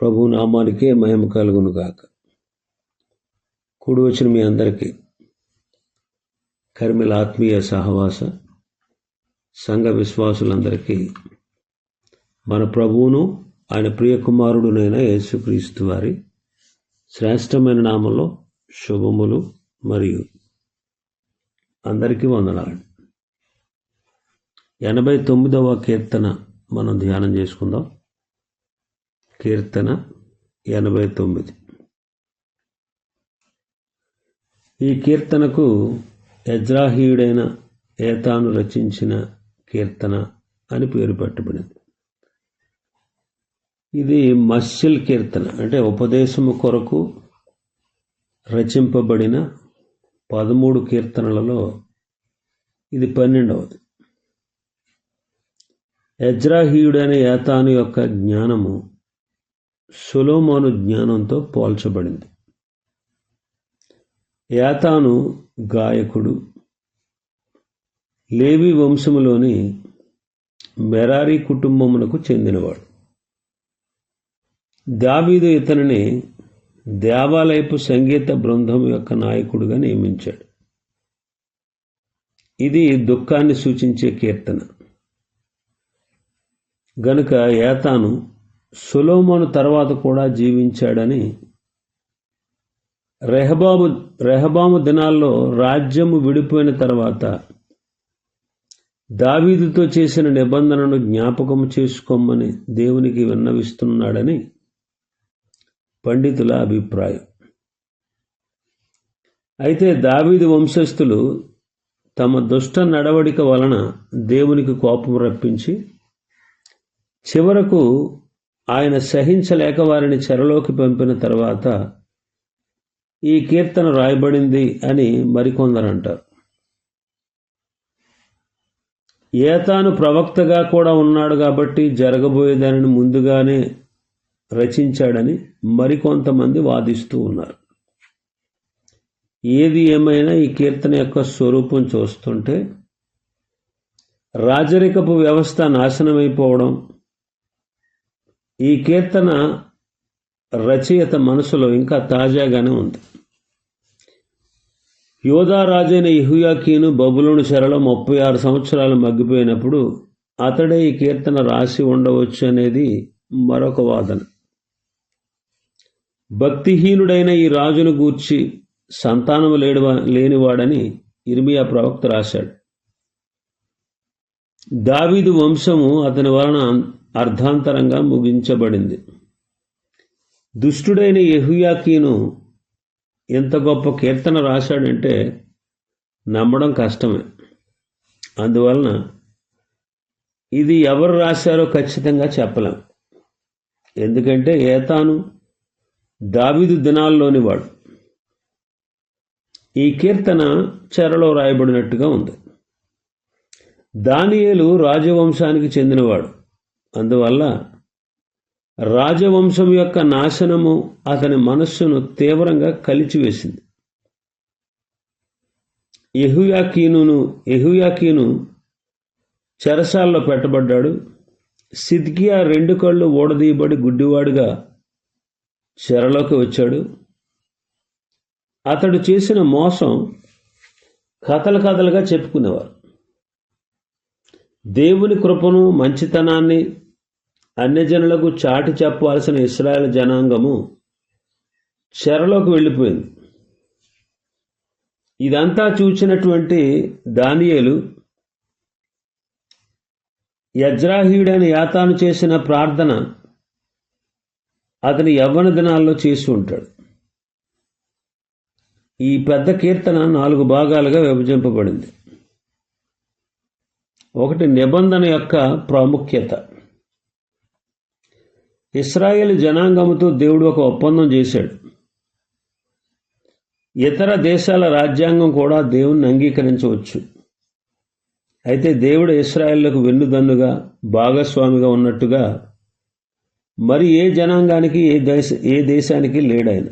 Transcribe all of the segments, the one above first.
ప్రభు నామానికే మహిమ కలుగును గాక. కూడి వచ్చిన మీ అందరికీ కర్మిల ఆత్మీయ సహవాస సంఘ విశ్వాసులందరికీ మన ప్రభువును ఆయన ప్రియకుమారుడునైన యేసుక్రీస్తు వారి శ్రేష్టమైన నామంలో శుభములు మరియు అందరికీ వందనాలు. ఎనభై తొమ్మిదవ కీర్తన మనం ధ్యానం చేసుకుందాం. కీర్తన ఎనభై తొమ్మిది. ఈ కీర్తనకు యజ్రాహీయుడైన ఏతాను రచించిన కీర్తన అని పేరు పెట్టబడింది. ఇది మస్సిల్ కీర్తన అంటే ఉపదేశము కొరకు రచింపబడిన పదమూడు కీర్తనలలో ఇది పన్నెండవది. యజ్రాహీయుడైన ఏతాను యొక్క జ్ఞానము సులోమోను జ్ఞానంతో పోల్చబడింది. యాతాను గాయకుడు. లేవి వంశములోని మెరారీ కుటుంబమునకు చెందినవాడు. దావీదు ఇతనిని దేవాలయపు సంగీత బృందం యొక్క నాయకుడుగా నియమించాడు. ఇది దుఃఖాన్ని సూచించే కీర్తన. గనుక ఏతాను సులోమోను తర్వాత కూడా జీవించాడని రెహబాబు రెహబాము దినాల్లో రాజ్యము విడిపోయిన తర్వాత దావీదుతో చేసిన నిబంధనను జ్ఞాపకం చేసుకోమని దేవునికి విన్నవిస్తున్నాడని పండితుల అభిప్రాయం. అయితే దావీదు వంశస్థులు తమ దుష్ట నడవడిక వలన దేవునికి కోపం రప్పించి చివరకు ఆయన సహించలేక వారిని చెరలోకి పంపిన తర్వాత ఈ కీర్తన రాయబడింది అని మరికొందరు అంటారు ఏతాను ప్రవక్తగా కూడా ఉన్నాడు కాబట్టి జరగబోయేదానిని ముందుగానే రచించాడని మరికొంతమంది వాదిస్తూ ఉన్నారు. ఏది ఏమైనా ఈ కీర్తన యొక్క స్వరూపం చూస్తుంటే రాజరికపు వ్యవస్థ నాశనమైపోవడం ఈ కీర్తన రచయిత మనసులో ఇంకా తాజాగానే ఉంది. యోధారాజైన ఇహుయాకీను బబులోను చెరలో ముప్పై ఆరు సంవత్సరాలు మగ్గిపోయినప్పుడు అతడే ఈ కీర్తన రాసి ఉండవచ్చు అనేది మరొక వాదన. భక్తిహీనుడైన ఈ రాజును గూర్చి సంతానం లేడువా లేనివాడని ఇర్మియా ప్రవక్త రాశాడు. దావీదు వంశము అతని వలన అర్ధాంతరంగా ముగించబడింది. దుష్టుడైన యహుయాకీను ఎంత గొప్ప కీర్తన రాశాడంటే నమ్మడం కష్టమే. అందువలన ఇది ఎవరు రాశారో ఖచ్చితంగా చెప్పలేం. ఎందుకంటే ఏతాను దావిదు దినాల్లోని వాడు. ఈ కీర్తన చెరలో రాయబడినట్టుగా ఉంది. దానియేలు రాజవంశానికి చెందినవాడు. అందువల్ల రాజవంశం యొక్క నాశనము అతని మనస్సును తీవ్రంగా కలిచివేసింది. ఎహుయాకీనును ఎహుయాకీను చెరసాల్లో పెట్టబడ్డాడు. సిద్కియా రెండు కళ్ళు ఓడదీయబడి గుడ్డివాడుగా చెరలోకి వచ్చాడు. అతడు చేసిన మోసం కథలు కథలుగా చెప్పుకునేవారు. దేవుని కృపను మంచితనాన్ని అన్యజనులకు చాటి చెప్పవలసిన ఇస్రాయల్ జనాంగము చెరలోకి వెళ్ళిపోయింది. ఇదంతా చూచినటువంటి దానియేలు యజ్రాహీయుడైన యాతాను చేసిన ప్రార్థన అతని యవ్వన దినాల్లో చేసి ఉంటాడు. ఈ పెద్ద కీర్తన నాలుగు భాగాలుగా విభజింపబడింది. ఒకటి నిబంధన యొక్క ప్రాముఖ్యత. ఇస్రాయేల్ జనాంగముతో దేవుడు ఒక ఒప్పందం చేశాడు. ఇతర దేశాల రాజ్యాంగం కూడా దేవుణ్ణి అంగీకరించవచ్చు. అయితే దేవుడు ఇస్రాయేళ్ళకు వెన్నుదన్నుగా భాగస్వామిగా ఉన్నట్టుగా మరి ఏ జనాంగానికి ఏ దేశ ఏ దేశానికి లేడాయన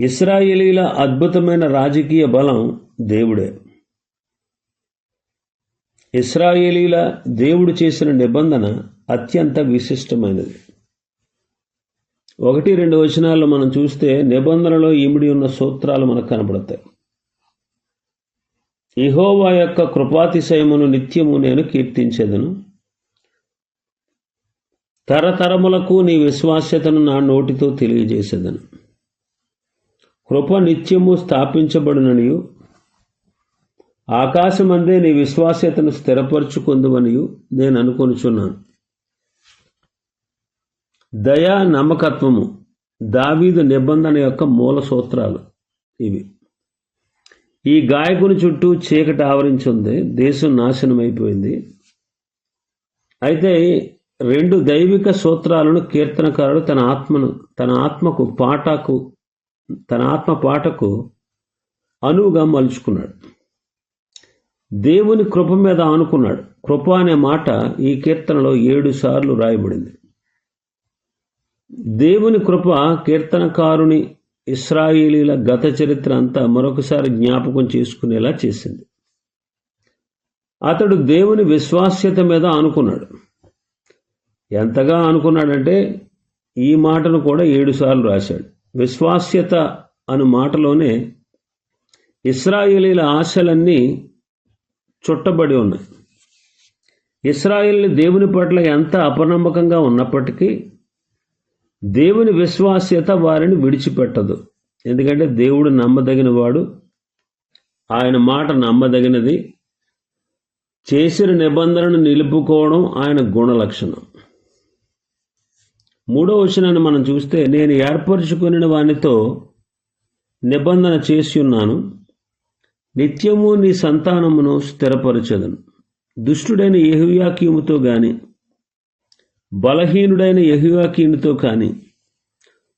ఇస్రాయేలీల అద్భుతమైన రాజకీయ బలం దేవుడే. ఇస్రాయేలీల దేవుడు చేసిన నిబంధన అత్యంత విశిష్టమైనది. ఒకటి రెండు వచనాల్లో మనం చూస్తే నిబంధనలో ఇమిడి ఉన్న సూత్రాలు మనకు కనబడతాయి. ఇహోవా యొక్క కృపాతిశయమును నిత్యము నేను కీర్తించేదను. తరతరములకు నీ విశ్వాస్యతను నా నోటితో తెలియజేసేదను. కృప నిత్యము స్థాపించబడుననియు. ఆకాశమందే నీ విశ్వాస్యతను స్థిరపరచుకుందువనియు నేను అనుకొనుచున్నాను. దయా నమ్మకత్వము. దావీదు నిబంధన యొక్క మూల సూత్రాలు ఇవి. ఈ గాయకుని చుట్టూ చీకటి ఆవరించింది. దేశం నాశనం అయిపోయింది అయితే రెండు దైవిక సూత్రాలను కీర్తనకారుడు తన ఆత్మను తన ఆత్మకు పాటకు తన ఆత్మ పాటకు అనువుగా మలుచుకున్నాడు. దేవుని కృప మీద ఆనుకున్నాడు. కృప అనే మాట ఈ కీర్తనలో ఏడు సార్లు రాయబడింది. దేవుని కృప కీర్తనకారుని ఇస్రాయేలీల గత చరిత్ర అంతా మరొకసారి జ్ఞాపకం చేసుకునేలా చేసింది. అతడు దేవుని విశ్వాస్యత మీద అనుకున్నాడు. ఎంతగా అనుకున్నాడంటే ఈ మాటను కూడా ఏడుసార్లు రాశాడు. విశ్వాస్యత అను మాటలోనే ఇస్రాయేలీల ఆశలన్నీ చుట్టబడి ఉన్నాయి. ఇస్రాయిల్ని దేవుని పట్ల ఎంత అపనమ్మకంగా ఉన్నప్పటికీ దేవుని విశ్వాస్యత వారిని విడిచిపెట్టదు. ఎందుకంటే దేవుడు నమ్మదగిన వాడు ఆయన మాట నమ్మదగినది. చేసిన నిబంధనను నిలుపుకోవడం ఆయన గుణ లక్షణం మూడో వచనాన్ని మనం చూస్తే నేను ఏర్పరచుకుని వానితో నిబంధన చేసి ఉన్నాను. నిత్యము నీ సంతానమును స్థిరపరచదను. దుష్టుడైన యెహోయాకీముతో గాని బలహీనుడైన యెహోయాకీనుతో కానీ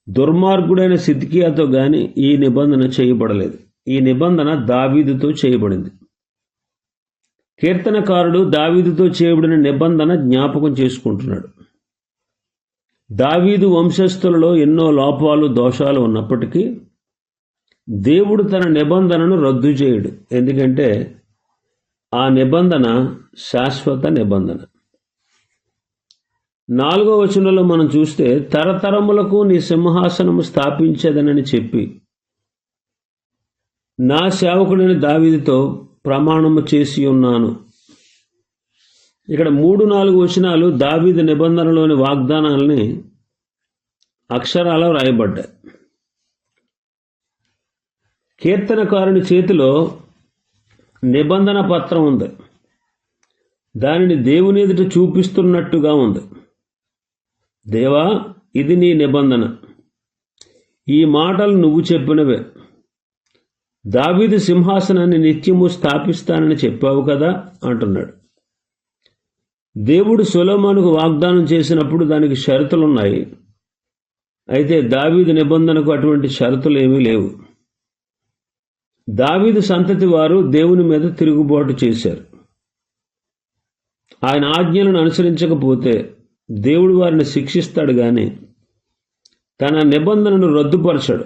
దుర్మార్గుడైన సిద్కియాతో కానీ ఈ నిబంధన చేయబడలేదు. ఈ నిబంధన దావీదుతో చేయబడింది. కీర్తనకారుడు దావీదుతో చేయబడిన నిబంధన జ్ఞాపకం చేసుకుంటున్నాడు. దావీదు వంశస్థులలో ఎన్నో లోపాలు దోషాలు ఉన్నప్పటికీ దేవుడు తన నిబంధనను రద్దు చేయడు. ఎందుకంటే ఆ నిబంధన శాశ్వత నిబంధన. నాలుగో వచనంలో మనం చూస్తే తరతరములకు నీ సింహాసనము స్థాపించదనని చెప్పి నా సేవకుడిని దావీదితో ప్రమాణము చేసి ఉన్నాను. ఇక్కడ మూడు నాలుగు వచనాలు దావీదు నిబంధనలోని వాగ్దానాల్ని అక్షరాలు రాయబడ్డాయి కీర్తనకారుని చేతిలో నిబంధన పత్రం ఉంది. దానిని దేవుని ఎదుట చూపిస్తున్నట్టుగా ఉంది. దేవా ఇది నీ నిబంధన. ఈ మాటలు నువ్వు చెప్పినవే. దావీదు సింహాసనాన్ని నిత్యము స్థాపిస్తానని చెప్పావు కదా అంటున్నాడు. దేవుడు సులోమానుకు వాగ్దానం చేసినప్పుడు దానికి షరతులు ఉన్నాయి అయితే దావీదు నిబంధనకు అటువంటి షరతులు ఏమీ లేవు. దావీదు సంతతి వారు దేవుని మీద తిరుగుబాటు చేశారు. ఆయన ఆజ్ఞలను అనుసరించకపోతే దేవుడు వారిని శిక్షిస్తాడు కానీ తన నిబంధనను రద్దుపరచడు.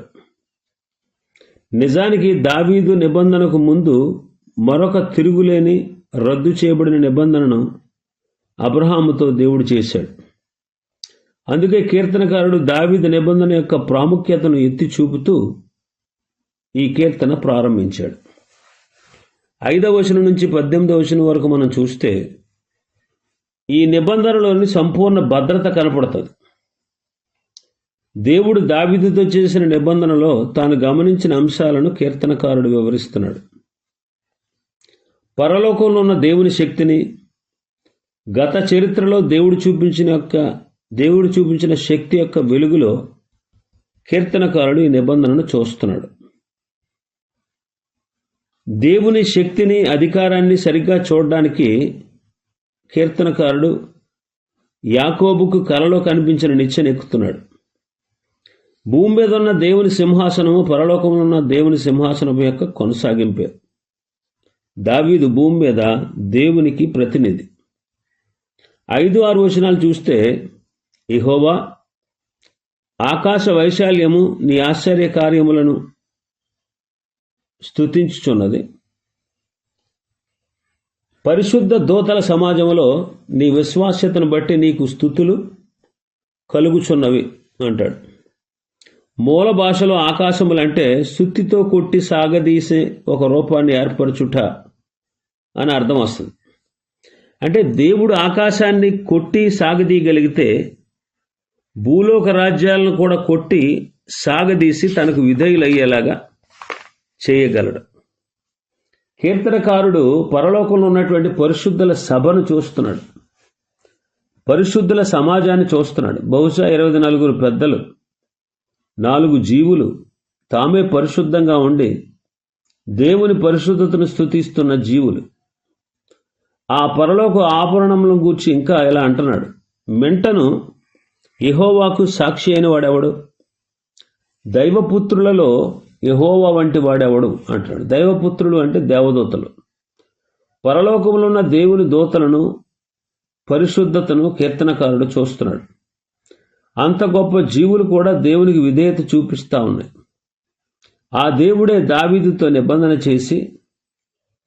నిజానికి దావీదు నిబంధనకు ముందు మరొక తిరుగులేని రద్దు చేయబడిన నిబంధనను అబ్రహాముతో దేవుడు చేశాడు. అందుకే కీర్తనకారుడు దావీదు నిబంధన యొక్క ప్రాముఖ్యతను ఎత్తి చూపుతూ ఈ కీర్తన ప్రారంభించాడు. ఐదవ వచనం నుంచి పద్దెనిమిదవ వచనం వరకు మనం చూస్తే ఈ నిబంధనలోని సంపూర్ణ భద్రత కనపడుతుంది. దేవుడు దావిదితో చేసిన నిబంధనలో తాను గమనించిన అంశాలను కీర్తనకారుడు వివరిస్తున్నాడు. పరలోకంలో ఉన్న దేవుని శక్తిని గత చరిత్రలో దేవుడు చూపించిన యొక్క దేవుడు చూపించిన శక్తి యొక్క వెలుగులో కీర్తనకారుడు ఈ నిబంధనను చూస్తున్నాడు. దేవుని శక్తిని అధికారాన్ని సరిగ్గా చూడడానికి కీర్తనకారుడు యాకోబుకు కలలో కనిపించిన నిచ్చెనెక్కుతున్నాడు. భూమి మీద ఉన్న దేవుని సింహాసనము పరలోకంలో ఉన్న దేవుని సింహాసనం యొక్క కొనసాగింపే. దావీదు భూమి మీద దేవునికి ప్రతినిధి. ఐదు ఆరు వచనాలు చూస్తే ఇహోవా ఆకాశ వైశాల్యము నీ ఆశ్చర్య కార్యములను స్తుతించుచున్నది. పరిశుద్ధ దూతల సమాజంలో నీ విశ్వాస్యతను బట్టి నీకు స్థుతులు కలుగుచున్నవి అంటాడు. మూల భాషలో ఆకాశములంటే సుత్తితో కొట్టి సాగదీసే ఒక రూపాన్ని ఏర్పరచుట అని అర్థం వస్తుంది. అంటే దేవుడు ఆకాశాన్ని కొట్టి సాగదీయగలిగితే భూలోక రాజ్యాలను కూడా కొట్టి సాగదీసి తనకు విధేయులయ్యేలాగా చేయగలడు. కీర్తనకారుడు పరలోకంలో ఉన్నటువంటి పరిశుద్ధుల సభను చూస్తున్నాడు. పరిశుద్ధుల సమాజాన్ని చూస్తున్నాడు. బహుశా ఇరవై నలుగురు పెద్దలు నాలుగు జీవులు తామే పరిశుద్ధంగా ఉండి దేవుని పరిశుద్ధతను స్థుతిస్తున్న జీవులు. ఆ పరలోక ఆభరణములను గూర్చి ఇంకా ఇలా అంటున్నాడు. మెంటను ఇహోవాకు సాక్షి అయిన వాడెవడు? దైవపుత్రులలో యహోవా వంటి వాడెవడు? అంటున్నాడు దైవపుత్రులు అంటే దేవదూతలు. పరలోకంలో ఉన్న దేవుని దూతలను పరిశుద్ధతను కీర్తనకారుడు చూస్తున్నాడు. అంత గొప్ప జీవులు కూడా దేవునికి విధేయత చూపిస్తూ ఉన్నాయి. ఆ దేవుడే దావీదుతో నిబంధన చేసి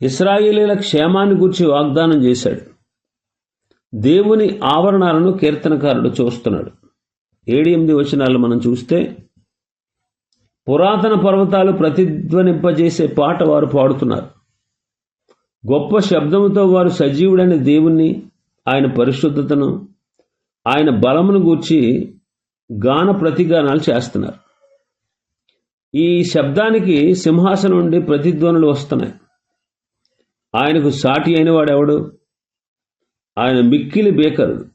ఇస్రాయేలీల క్షేమాన్ని గురించి వాగ్దానం చేశాడు. దేవుని ఆవరణాలను కీర్తనకారుడు చూస్తున్నాడు. ఏడు ఎనిమిది వచనాలు మనం చూస్తే పురాతన పర్వతాలు ప్రతిధ్వనింపజేసే పాట వారు పాడుతున్నారు. గొప్ప శబ్దముతో వారు సజీవుడైన దేవుణ్ణి ఆయన పరిశుద్ధతను ఆయన బలమును గూర్చి గాన ప్రతిగానాలు చేస్తున్నారు. ఈ శబ్దానికి సింహాసనం నుండి ప్రతిధ్వనులు వస్తున్నాయి. ఆయనకు సాటి అయిన వాడెవడు? ఆయన మిక్కిలి బేకరుడు.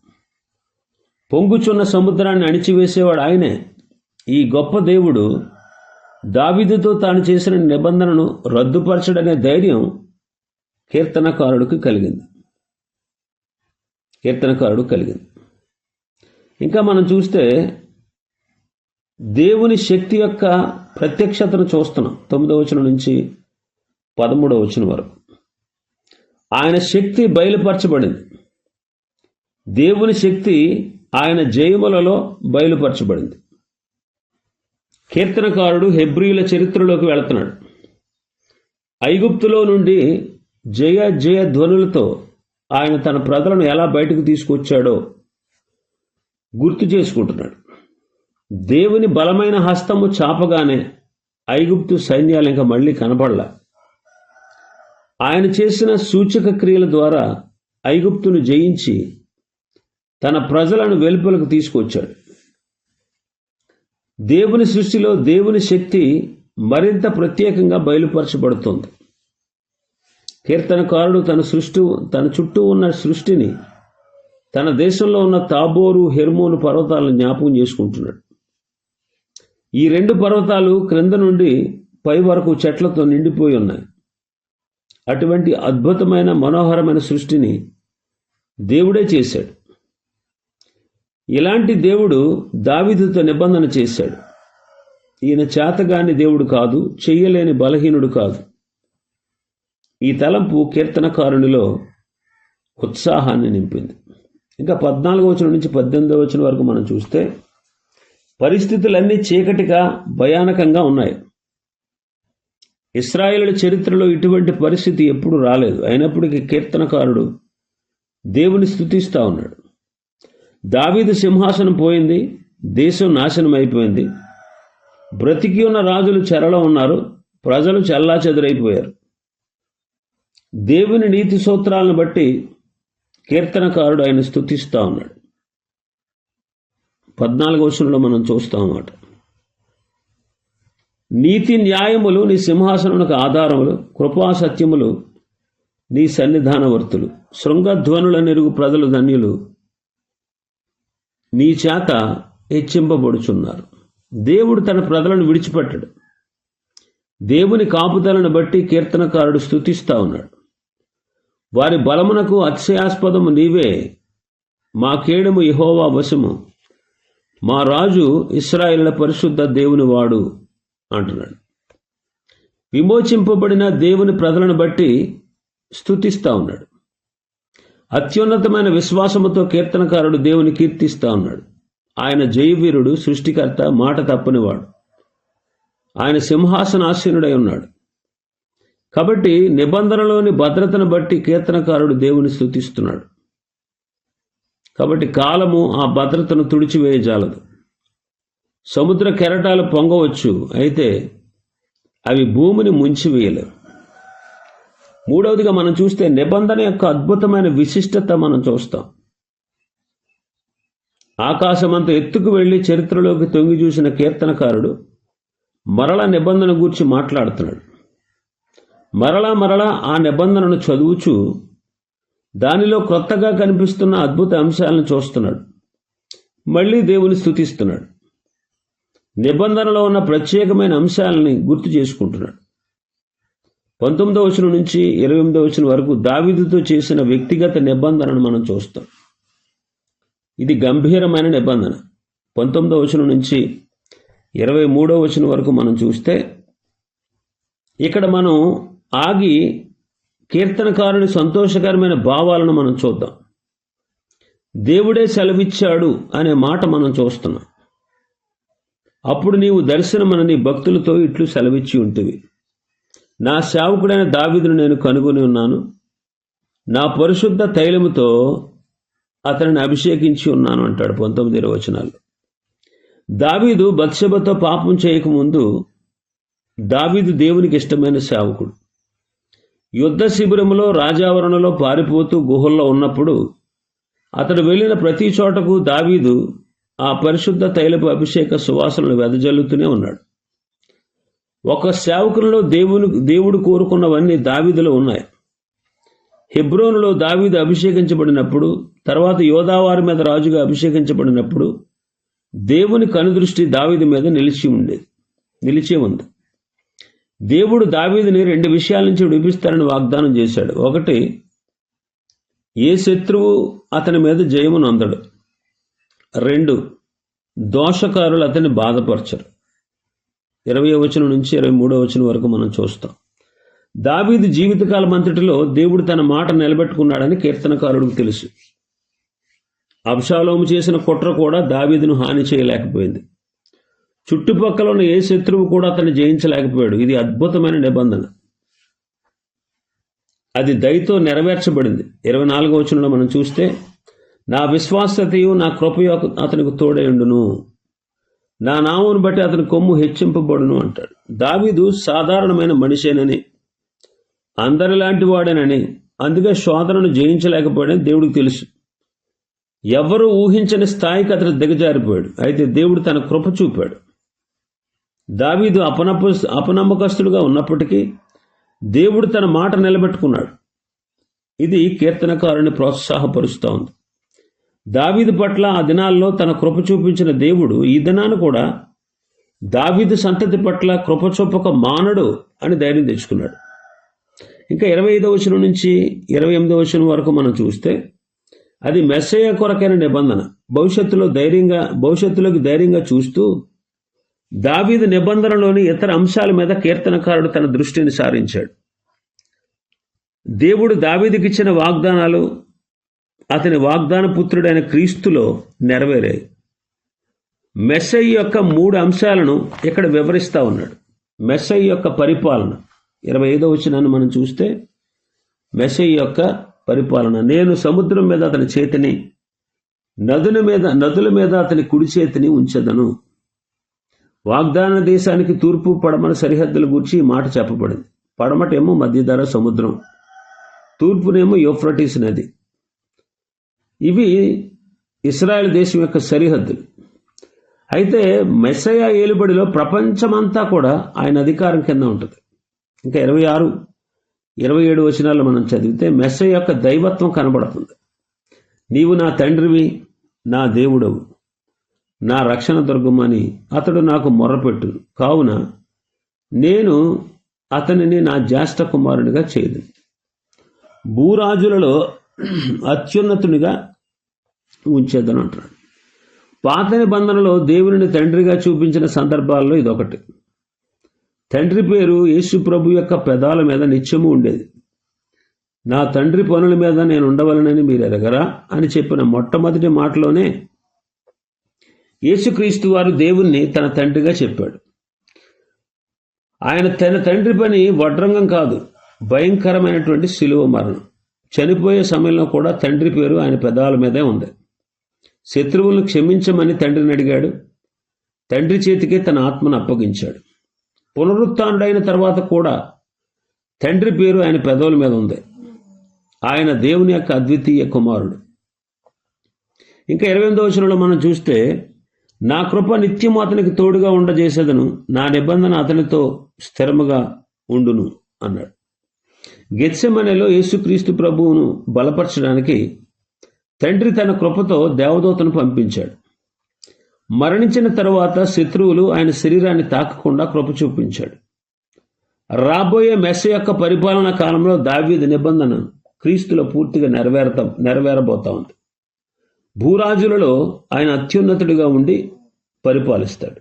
పొంగుచున్న సముద్రాన్ని అణిచివేసేవాడు ఆయనే. ఈ గొప్ప దేవుడు దావిదుతో తాను చేసిన నిబంధనను రద్దుపరచడనే ధైర్యం కీర్తనకారుడికి కలిగింది. కీర్తనకారుడు కలిగింది. ఇంకా మనం చూస్తే దేవుని శక్తి యొక్క ప్రత్యక్షతను చూస్తున్నాం. తొమ్మిదవ వచనం నుంచి పదమూడవ వచనం వరకు. ఆయన శక్తి బయలుపరచబడింది. దేవుని శక్తి ఆయన జయములలో బయలుపరచబడింది. కీర్తనకారుడు హెబ్రియుల చరిత్రలోకి వెళుతున్నాడు. ఐగుప్తులో నుండి జయ జయ ధ్వనులతో ఆయన తన ప్రజలను ఎలా బయటకు తీసుకొచ్చాడో గుర్తు చేసుకుంటున్నాడు. దేవుని బలమైన హస్తము చాపగానే ఐగుప్తు సైన్యాలు ఇంకా మళ్ళీ కనపడలా ఆయన చేసిన సూచక క్రియల ద్వారా ఐగుప్తును జయించి తన ప్రజలను వెలుపలకు తీసుకొచ్చాడు. దేవుని సృష్టిలో దేవుని శక్తి మరింత ప్రత్యేకంగా బయలుపరచబడుతుంది. కీర్తనకారుడు తన సృష్టి తన చుట్టూ ఉన్న సృష్టిని తన దేశంలో ఉన్న తాబోరు హెర్మోను పర్వతాలను జ్ఞాపకం చేసుకుంటున్నాడు. ఈ రెండు పర్వతాలు క్రింద నుండి పై వరకు చెట్లతో నిండిపోయి ఉన్నాయి. అటువంటి అద్భుతమైన మనోహరమైన సృష్టిని దేవుడే చేశాడు. ఇలాంటి దేవుడు దావిదుతో నిబంధన చేశాడు. ఈయన చేతగాని దేవుడు కాదు చెయ్యలేని బలహీనుడు కాదు. ఈ తలంపు కీర్తనకారునిలో ఉత్సాహాన్ని నింపింది. ఇంకా పద్నాలుగో వచనం నుంచి పద్దెనిమిదో వచనం వరకు మనం చూస్తే పరిస్థితులన్నీ చీకటిగా భయానకంగా ఉన్నాయి. ఇస్రాయేల్ చరిత్రలో ఇటువంటి పరిస్థితి ఎప్పుడు రాలేదు. అయినప్పటికీ కీర్తనకారుడు దేవుని స్థుతిస్తూ ఉన్నాడు. దావీదు సింహాసనం పోయింది దేశం నాశనం అయిపోయింది. బ్రతికి ఉన్న రాజులు చెరలో ఉన్నారు ప్రజలు చల్లా చెదురైపోయారు. దేవుని నీతి సూత్రాలను బట్టి కీర్తనకారుడు ఆయన స్థుతిస్తూ ఉన్నాడు. పద్నాలుగు వర్షంలో మనం చూస్తాం అన్నమాట. నీతి న్యాయములు నీ సింహాసనమునకు ఆధారములు కృపా సత్యములు నీ సన్నిధాన వర్తులు శృంగధ్వనుల నెరుగు ప్రజలు ధన్యులు. నీ చేత హెచ్చింపబడుచున్నారు. దేవుడు తన ప్రజలను విడిచిపెట్టడు. దేవుని కాపుదలను బట్టి కీర్తనకారుడు స్థుతిస్తా ఉన్నాడు. వారి బలమునకు అతిశయాస్పదము నీవే. మా కేడము ఇహోవా వశము. మా రాజు ఇస్రాయిల పరిశుద్ధ దేవుని వాడు అంటున్నాడు. విమోచింపబడిన దేవుని ప్రజలను బట్టి స్థుతిస్తా ఉన్నాడు. అత్యున్నతమైన విశ్వాసముతో కీర్తనకారుడు దేవుని కీర్తిస్తా ఉన్నాడు. ఆయన జయవీరుడు సృష్టికర్త మాట తప్పనివాడు. ఆయన సింహాసనాసీనుడై ఉన్నాడు. కాబట్టి నిబంధనలోని భద్రతను బట్టి కీర్తనకారుడు దేవుని స్థుతిస్తున్నాడు కాబట్టి కాలము ఆ భద్రతను తుడిచివేయజాలదు. సముద్ర కెరటాలు పొంగవచ్చు అయితే అవి భూమిని ముంచివేయలేవు. మూడవదిగా మనం చూస్తే నిబంధన యొక్క అద్భుతమైన విశిష్టత మనం చూస్తాం. ఆకాశమంత ఎత్తుకు వెళ్ళి చరిత్రలోకి తొంగి చూసిన కీర్తనకారుడు మరల నిబంధన గూర్చి మాట్లాడుతున్నాడు. మరలా మరలా ఆ నిబంధనను చదువుచు దానిలో కొత్తగా కనిపిస్తున్న అద్భుత అంశాలను చూస్తున్నాడు. మళ్ళీ దేవుని స్థుతిస్తున్నాడు నిబంధనలో ఉన్న ప్రత్యేకమైన అంశాలని గుర్తు చేసుకుంటున్నాడు. పంతొమ్మిదవ వచనం నుంచి ఇరవై ఎనిమిదో వచనం వరకు దావిదుతో చేసిన వ్యక్తిగత నిబంధనను మనం చూస్తాం. ఇది గంభీరమైన నిబంధన. పంతొమ్మిదవ వచనం నుంచి ఇరవై మూడో వచనం వరకు మనం చూస్తే ఇక్కడ మనం ఆగి కీర్తనకారుని సంతోషకరమైన భావాలను మనం చూద్దాం. దేవుడే సెలవిచ్చాడు అనే మాట మనం చూస్తున్నాం. అప్పుడు నీవు దర్శనమని నీ భక్తులతో ఇట్లు సెలవిచ్చి ఉంటివి. నా సేవకుడైన దావీదును నేను కనుగొని ఉన్నాను. నా పరిశుద్ధ తైలముతో అతనిని అభిషేకించి ఉన్నాను అంటాడు పంతొమ్మిది ఇరవచనాలు దావీదు బత్సెబతో పాపం చేయకముందు దావీదు దేవునికి ఇష్టమైన సేవకుడు యుద్ధ శిబిరంలో రాజావరణలో పారిపోతూ గుహల్లో ఉన్నప్పుడు అతడు వెళ్ళిన ప్రతి చోటకు దావీదు ఆ పరిశుద్ధ తైలపు అభిషేక సువాసనలు వెదజల్లుతూనే ఉన్నాడు. ఒక సేవకులలో దేవుని దేవుడు కోరుకున్నవన్నీ దావీదులో ఉన్నాయి. హిబ్రోన్లో దావీదు అభిషేకించబడినప్పుడు తర్వాత యోధావారి మీద రాజుగా అభిషేకించబడినప్పుడు దేవుని కనుదృష్టి దావీదు మీద నిలిచి ఉండేది నిలిచే ఉంది. దేవుడు దావీదుని రెండు విషయాల నుంచి విడిపిస్తారని వాగ్దానం చేశాడు. ఒకటి ఏ శత్రువు అతని మీద జయమును అందడు రెండు దోషకారులు అతన్ని బాధపరచరు. ఇరవై వచనం నుంచి ఇరవై మూడో వచనం వరకు మనం చూస్తాం. దావీదు జీవితకాలం అంతటిలో దేవుడు తన మాట నిలబెట్టుకున్నాడని కీర్తనకారుడికి తెలుసు. అబ్షాలోము చేసిన కుట్ర కూడా దావీదును హాని చేయలేకపోయింది. చుట్టుపక్కల ఉన్న ఏ శత్రువు కూడా అతన్ని జయించలేకపోయాడు. ఇది అద్భుతమైన నిబంధన. అది దయతో నెరవేర్చబడింది. ఇరవై నాలుగో వచనంలో మనం చూస్తే నా విశ్వాసతయు నా కృపయు అతనికి తోడైండును నా నామను బట్టి అతని కొమ్ము హెచ్చింపబడును అంటాడు. దావీదు సాధారణమైన మనిషేనని అందరిలాంటి వాడేనని అందుకే శోధనను జయించలేకపోయాడని దేవుడికి తెలుసు. ఎవరు ఊహించని స్థాయికి అతను దిగజారిపోయాడు. అయితే దేవుడు తన కృప చూపాడు. దావీదు అపనప అపనమ్మకస్తుడుగా ఉన్నప్పటికీ దేవుడు తన మాట నిలబెట్టుకున్నాడు. ఇది కీర్తనకారుని ప్రోత్సాహపరుస్తూ ఉంది దావీదు పట్ల ఆ దినాల్లో తన కృప చూపించిన దేవుడు ఈ దినాన కూడా దావీదు సంతతి పట్ల కృప చూపక మానడు అని ధైర్యం తెచ్చుకున్నాడు. ఇంకా ఇరవై ఐదవ వచనం నుంచి ఇరవై ఎనిమిదవ వచనం వరకు మనం చూస్తే అది మెస్సయ్య కొరకైన నిబంధన. భవిష్యత్తులో ధైర్యంగా భవిష్యత్తులోకి ధైర్యంగా చూస్తూ దావీదు నిబంధనలోని ఇతర అంశాల మీద కీర్తనకారుడు తన దృష్టిని సారించాడు. దేవుడు దావీదికిచ్చిన వాగ్దానాలు అతని వాగ్దాన పుత్రుడైన క్రీస్తులో నెరవేరాయి. మెస్సయ్య యొక్క మూడు అంశాలను ఇక్కడ వివరిస్తా ఉన్నాడు. మెస్సయ్య యొక్క పరిపాలన. ఇరవై ఐదో వచ్చినాన్ని మనం చూస్తే మెస్సయ్య యొక్క పరిపాలన. నేను సముద్రం మీద అతని చేతిని నదుల మీద నదుల మీద అతని కుడి చేతిని ఉంచదను. వాగ్దాన దేశానికి తూర్పు పడమన సరిహద్దుల గురించి ఈ మాట చెప్పబడింది. పడమటేమో మధ్యధర సముద్రం. తూర్పునేమో యూఫ్రటీస్ నది. ఇవి ఇస్రాయల్ దేశం యొక్క సరిహద్దులు అయితే మెస్సయ ఏలుబడిలో ప్రపంచమంతా కూడా ఆయన అధికారం కింద ఉంటుంది. ఇంకా ఇరవై ఆరు ఇరవై ఏడు వచనాలు మనం చదివితే మెస్సయ యొక్క దైవత్వం కనబడుతుంది. నీవు నా తండ్రివి నా దేవుడవు నా రక్షణ దుర్గమని అతడు నాకు మొర్రపెట్టు కావున నేను అతనిని నా జ్యేష్ఠ కుమారుడిగా చేయదు భూరాజులలో అత్యున్నతునిగా ఉంచేద్దని అంటున్నాడు. పాత నిబంధనలో దేవుని తండ్రిగా చూపించిన సందర్భాల్లో ఇదొకటి. తండ్రి పేరు యేసు ప్రభు యొక్క పెదాల మీద నిత్యము ఉండేది. నా తండ్రి పనుల మీద నేను ఉండవలనని మీరు ఎరగరా? అని చెప్పిన మొట్టమొదటి మాటలోనే యేసుక్రీస్తు వారు దేవుణ్ణి తన తండ్రిగా చెప్పాడు. ఆయన తన తండ్రి పని వడ్రంగం కాదు భయంకరమైనటువంటి శిలువ మరణం. చనిపోయే సమయంలో కూడా తండ్రి పేరు ఆయన పెదాల మీదే ఉంది. శత్రువులను క్షమించమని తండ్రిని అడిగాడు. తండ్రి చేతికే తన ఆత్మను అప్పగించాడు. పునరుత్డైన తర్వాత కూడా తండ్రి పేరు ఆయన పెదవుల మీద ఉంది. ఆయన దేవుని యొక్క అద్వితీయ కుమారుడు. ఇంకా ఇరవై ఎనిమిదో వచనంలో మనం చూస్తే నా కృప నిత్యం అతనికి తోడుగా ఉండజేసేదను నా నిబంధన అతనితో స్థిరముగా ఉండును అన్నాడు. గెత్సెమనెలో యేసుక్రీస్తు ప్రభువును బలపరచడానికి తండ్రి తన కృపతో దేవదూతను పంపించాడు. మరణించిన తరువాత శత్రువులు ఆయన శరీరాన్ని తాకకుండా కృప చూపించాడు. రాబోయే మెస్స యొక్క పరిపాలన కాలంలో దావీదు నిబంధన క్రీస్తులో పూర్తిగా నెరవేరత నెరవేరబోతా ఉంది. భూరాజులలో ఆయన అత్యున్నతుడిగా ఉండి పరిపాలిస్తాడు.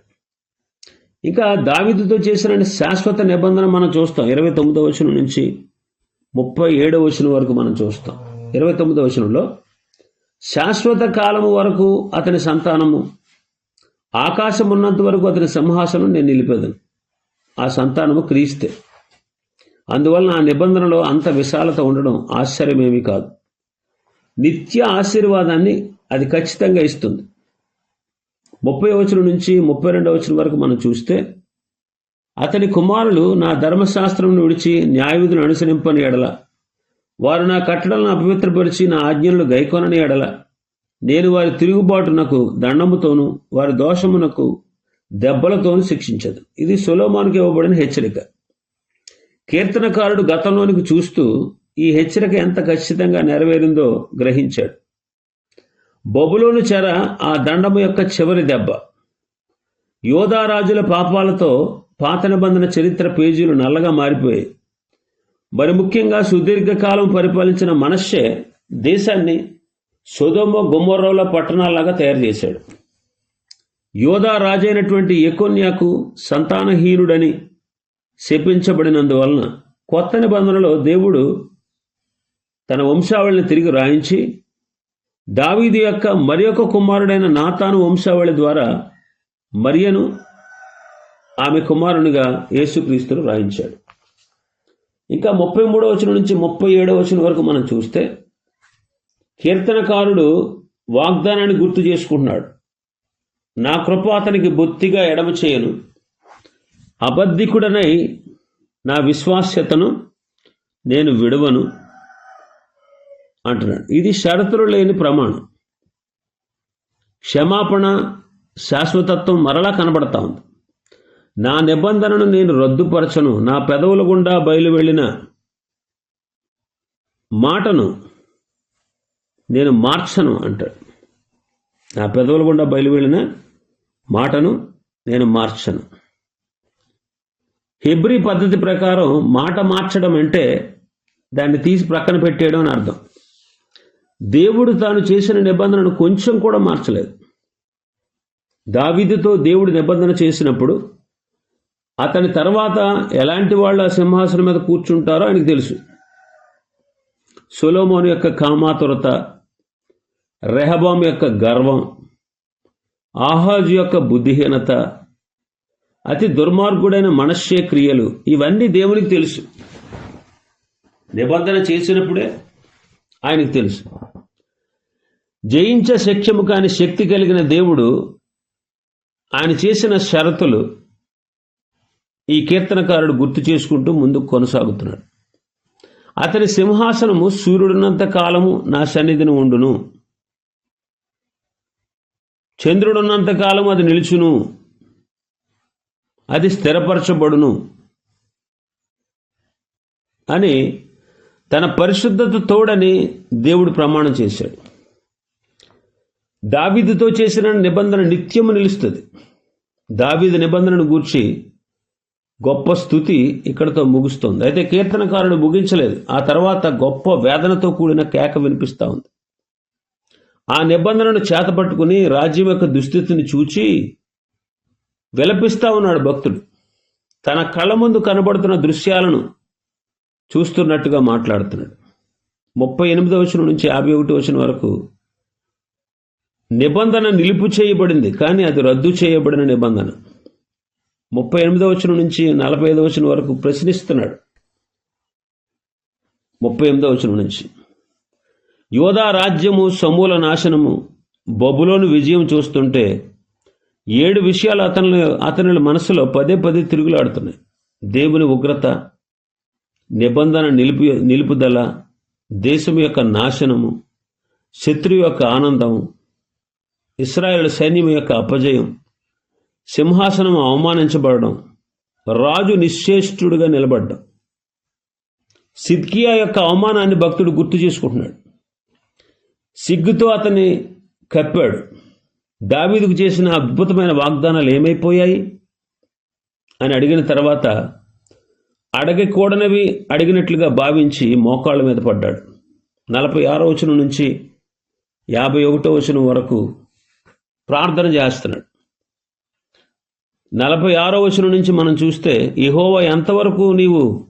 ఇంకా దావిదుతో చేసిన శాశ్వత నిబంధన మనం చూస్తాం. ఇరవై తొమ్మిదో వచనం నుంచి ముప్పై ఏడవ వచనం వరకు మనం చూస్తాం. ఇరవై తొమ్మిదవ వచనంలో శాశ్వత కాలము వరకు అతని సంతానము ఆకాశం ఉన్నంత వరకు అతని సింహాసనం నేను నిలిపేదను. ఆ సంతానము క్రీస్తే. అందువలన ఆ నిబంధనలో అంత విశాలత ఉండడం ఆశ్చర్యమేమీ కాదు. నిత్య ఆశీర్వాదాన్ని అది ఖచ్చితంగా ఇస్తుంది. ముప్పై వచనం నుంచి ముప్పై రెండవ వచనం వరకు మనం చూస్తే అతని కుమారులు నా ధర్మశాస్త్రంను విడిచి న్యాయవిధులను అనుసరింపని ఎడల. వారు నా కట్టడలను అపవిత్రపరిచి నా ఆజ్ఞలను గైకొనని ఎడల. నేను వారి తిరుగుబాటునకు దండముతోనూ వారి దోషమునకు దెబ్బలతోనూ శిక్షించదు. ఇది సులోమానికి ఇవ్వబడిన హెచ్చరిక. కీర్తనకారుడు గతంలోనికి చూస్తూ ఈ హెచ్చరిక ఎంత ఖచ్చితంగా నెరవేరిందో గ్రహించాడు. బొబులోని చెర ఆ దండము యొక్క చివరి దెబ్బ. యోధారాజుల పాపాలతో పాత నిబంధన చరిత్ర పేజీలు నల్లగా మారిపోయాయి. మరి ముఖ్యంగా సుదీర్ఘకాలం పరిపాలించిన మనస్సే దేశాన్ని సొదొమ గుమ్మర్రవుల పట్టణాలాగా తయారు చేశాడు. యోధా రాజైనటువంటి ఎకోన్యాకు సంతానహీనుడని శపించబడినందువలన కొత్త నిబంధనలో దేవుడు తన వంశావళిని తిరిగి రాయించి దావీది యొక్క మరి ఒక కుమారుడైన నాతాను వంశావళి ద్వారా మరియను ఆమె కుమారునిగా యేసుక్రీస్తును రాయించాడు ఇంకా ముప్పై మూడవ వచనం నుంచి ముప్పై ఏడవ వచనం వరకు మనం చూస్తే కీర్తనకారుడు వాగ్దానాన్ని గుర్తు చేసుకుంటున్నాడు. నా కృప అతనికి బొత్తిగా ఎడమ చేయను. అబద్ధికుడనై నా విశ్వాస్యతను నేను విడవను అంటున్నాడు. ఇది షరతులు లేని ప్రమాణం. క్షమాపణ శాశ్వతత్వం మరలా కనబడతా ఉంది. నా నిబంధనను నేను రద్దుపరచను. నా పెదవుల గుండా బయలు వెళ్ళిన మాటను నేను మార్చను అంటాడు. నా పెదవుల గుండా బయలు వెళ్ళిన మాటను నేను మార్చను. హెబ్రి పద్ధతి ప్రకారం మాట మార్చడం అంటే దాన్ని తీసి ప్రక్కన పెట్టేయడం అని అర్థం. దేవుడు తాను చేసిన నిబంధనను కొంచెం కూడా మార్చలేదు. దావిదితో దేవుడు నిబంధన చేసినప్పుడు అతని తర్వాత ఎలాంటి వాళ్ళు ఆ సింహాసనం మీద కూర్చుంటారో ఆయనకు తెలుసు. సొలోమోను యొక్క కామాతురత రెహబాం యొక్క గర్వం ఆహాజు యొక్క బుద్ధిహీనత అతి దుర్మార్గుడైన మనశ్శే క్రియలు ఇవన్నీ దేవునికి తెలుసు. నిబంధన చేసినప్పుడే ఆయనకు తెలుసు. జయించ శక్యము కాని శక్తి కలిగిన దేవుడు ఆయన చేసిన షరతులు ఈ కీర్తనకారుడు గుర్తు చేసుకుంటూ ముందుకు కొనసాగుతున్నాడు. అతని సింహాసనము సూర్యుడున్నంత కాలము నా సన్నిధిని ఉండును. చంద్రుడున్నంత కాలము అది నిలుచును. అది స్థిరపరచబడును. అని తన పరిశుద్ధత తోడని దేవుడు ప్రమాణం చేశాడు. దావీదుతో చేసిన నిబంధన నిత్యము నిలుస్తుంది. దావీదు నిబంధనను గూర్చి గొప్ప స్థుతి ఇక్కడతో ముగుస్తుంది. అయితే కీర్తనకారుడు ముగించలేదు. ఆ తర్వాత గొప్ప వేదనతో కూడిన కేక వినిపిస్తూ ఉంది. ఆ నిబంధనను చేతపట్టుకుని రాజ్యం యొక్క దుస్థితిని చూచి విలపిస్తా ఉన్నాడు భక్తుడు. తన కళ్ళ ముందు కనబడుతున్న దృశ్యాలను చూస్తున్నట్టుగా మాట్లాడుతున్నాడు. ముప్పై ఎనిమిదవ వచనం నుంచి యాభై ఒకటి వచనం వరకు నిబంధన నిలుపు చేయబడింది కానీ అది రద్దు చేయబడిన నిబంధన. ముప్పై ఎనిమిదవ వచనం నుంచి నలభై ఐదవ వచనం వరకు ప్రశ్నిస్తున్నాడు. ముప్పై ఎనిమిదవ వచనం నుంచి. యోధా రాజ్యము సమూల నాశనము బొబులోను విజయం చూస్తుంటే ఏడు విషయాలు అతని అతని మనసులో పదే పదే తిరుగులాడుతున్నాయి. దేవుని ఉగ్రత నిబంధన నిలిపి నిలుపుదల దేశం యొక్క నాశనము శత్రువు యొక్క ఆనందము ఇస్రాయేల్ సైన్యం యొక్క అపజయం సింహాసనం అవమానించబడడం రాజు నిశ్చేష్టుడుగా నిలబడ్డం. సిద్కియా యొక్క అవమానాన్ని భక్తుడు గుర్తు చేసుకుంటున్నాడు. సిగ్గుతో అతన్ని కప్పాడు. దావీదుకు చేసిన అద్భుతమైన వాగ్దానాలు ఏమైపోయాయి? అని అడిగిన తర్వాత అడగకూడనివి అడిగినట్లుగా భావించి మోకాళ్ళ మీద పడ్డాడు. నలభై ఆరో వచనం నుంచి యాభై ఒకటో వచనం వరకు ప్రార్థన చేస్తున్నాడు. నలభై ఆరో వచనం నుంచి మనం చూస్తే ఇహోవా ఎంతవరకు నీవు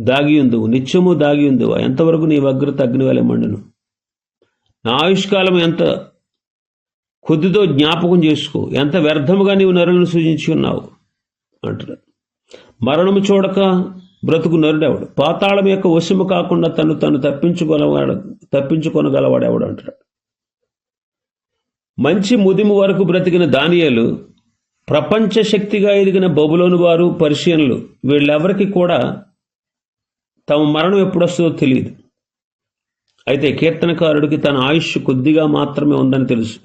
దాగి ఉందువు నిత్యము దాగి ఉందువు ఎంతవరకు నీ వగ్రత అగ్నివలె మండును? నా ఆయుష్కాలం ఎంత కొద్దితో జ్ఞాపకం చేసుకో. ఎంత వ్యర్థముగా నీవు నరులను సూచించి ఉన్నావు? అంటున్నాడు మరణము చూడక బ్రతుకు నరుడెవడు? పాతాళం యొక్క వశము కాకుండా తను తను తప్పించుకొనవాడు తప్పించుకొనగలవాడెవడు? అంటాడు మంచి ముదిము వరకు బ్రతికిన దానియాలు ప్రపంచ శక్తిగా ఎదిగిన బబులోని వారు పర్షియన్లు వీళ్ళెవరికి కూడా తమ మరణం ఎప్పుడొస్తుందో తెలియదు అయితే కీర్తనకారుడికి తన ఆయుష్ కొద్దిగా మాత్రమే ఉందని తెలుసు.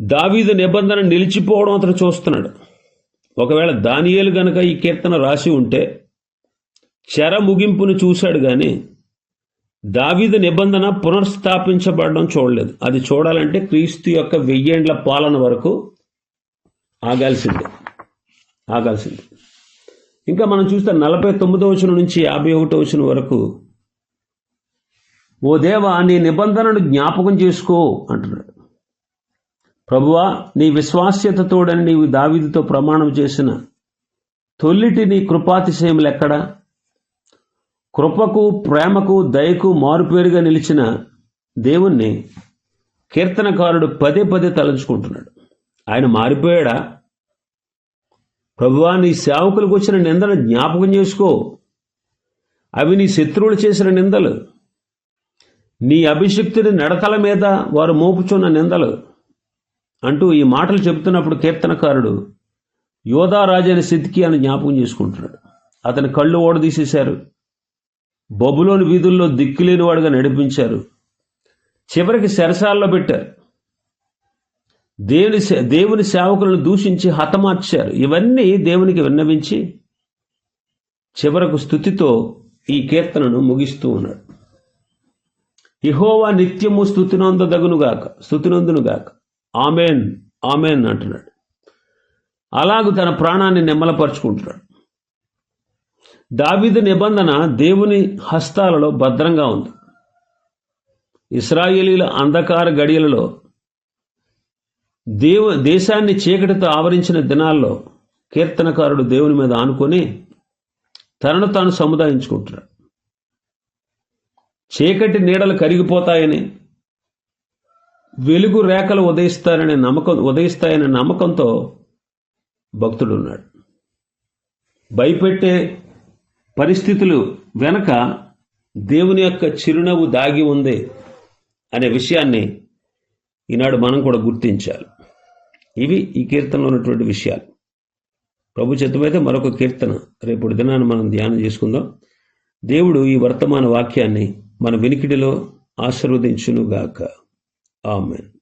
దావీదు నిబంధన నిలిచిపోవడం అతను చూస్తున్నాడు. ఒకవేళ దానియేలు గనక ఈ కీర్తన రాసి ఉంటే చెర ముగింపును చూశాడు కానీ దావీదు నిబంధన పునర్స్థాపించబడడం చూడలేదు. అది చూడాలంటే క్రీస్తు యొక్క వెయ్యేండ్ల పాలన వరకు ఆగాల్సిందే. ఆగాల్సిందే. ఇంకా మనం చూస్తే నలభై తొమ్మిదో వచనం నుంచి యాభై ఒకటో వచనం వరకు ఓ దేవా నీ నిబంధనను జ్ఞాపకం చేసుకో అంటున్నాడు. ప్రభువా నీ విశ్వాస్యతతోడని నీవు దావిదితో ప్రమాణం చేసిన తొల్లిటి నీ కృపాతిశయములు ఎక్కడా? కృపకు ప్రేమకు దయకు మారుపేరుగా నిలిచిన దేవుణ్ణి కీర్తనకారుడు పదే పదే తలంచుకుంటున్నాడు. ఆయన మారిపోయాడా? ప్రభువా నీ సేవకులకు వచ్చిన నిందలు జ్ఞాపకం చేసుకో. అవి నీ శత్రువులు చేసిన నిందలు. నీ అభిషక్తుని నడకల మీద వారు మోపుచున్న నిందలు. అంటూ ఈ మాటలు చెబుతున్నప్పుడు కీర్తనకారుడు యోధారాజైన సిద్ధికి అని జ్ఞాపకం చేసుకుంటున్నాడు. అతని కళ్ళు ఓడదీసేశారు. బొబులోని వీధుల్లో దిక్కులేని వాడుగా నడిపించారు. చివరికి శరసాల్లో పెట్టారు. దేవుని దేవుని సేవకులను దూషించి హతమార్చారు. ఇవన్నీ దేవునికి విన్నవించి చివరకు స్థుతితో ఈ కీర్తనను ముగిస్తూ ఉన్నాడు. ఇహోవా నిత్యము స్థుతినందదగునుగాక స్థుతినందునుగాక. ఆమెన్ ఆమెన్ అంటున్నాడు. అలాగూ తన ప్రాణాన్ని నిమ్మలపరుచుకుంటున్నాడు. దావీదు నిబంధన దేవుని హస్తాలలో భద్రంగా ఉంది. ఇస్రాయేలీల అంధకార గడియలలో దేవ దేశాన్ని చీకటితో ఆవరించిన దినాల్లో కీర్తనకారుడు దేవుని మీద ఆనుకొని తనను తాను సముదాయించుకుంటున్నాడు. చీకటి నీడలు కరిగిపోతాయని వెలుగు రేఖలు ఉదయిస్తారనే నమ్మకం ఉదయిస్తాయనే నమ్మకంతో భక్తుడు ఉన్నాడు భయపెట్టే పరిస్థితులు వెనక దేవుని యొక్క చిరునవ్వు దాగి ఉంది అనే విషయాన్ని ఈనాడు మనం కూడా గుర్తించాలి. ఇవి ఈ కీర్తనలో ఉన్నటువంటి విషయాలు. ప్రభు చిత్తమైతే మరొక కీర్తన. రేపటి దినాన్ని మనం ధ్యానం చేసుకుందాం. దేవుడు ఈ వర్తమాన వాక్యాన్ని మన వినికిడిలో ఆశీర్వదించునుగాక. ఆమెన్.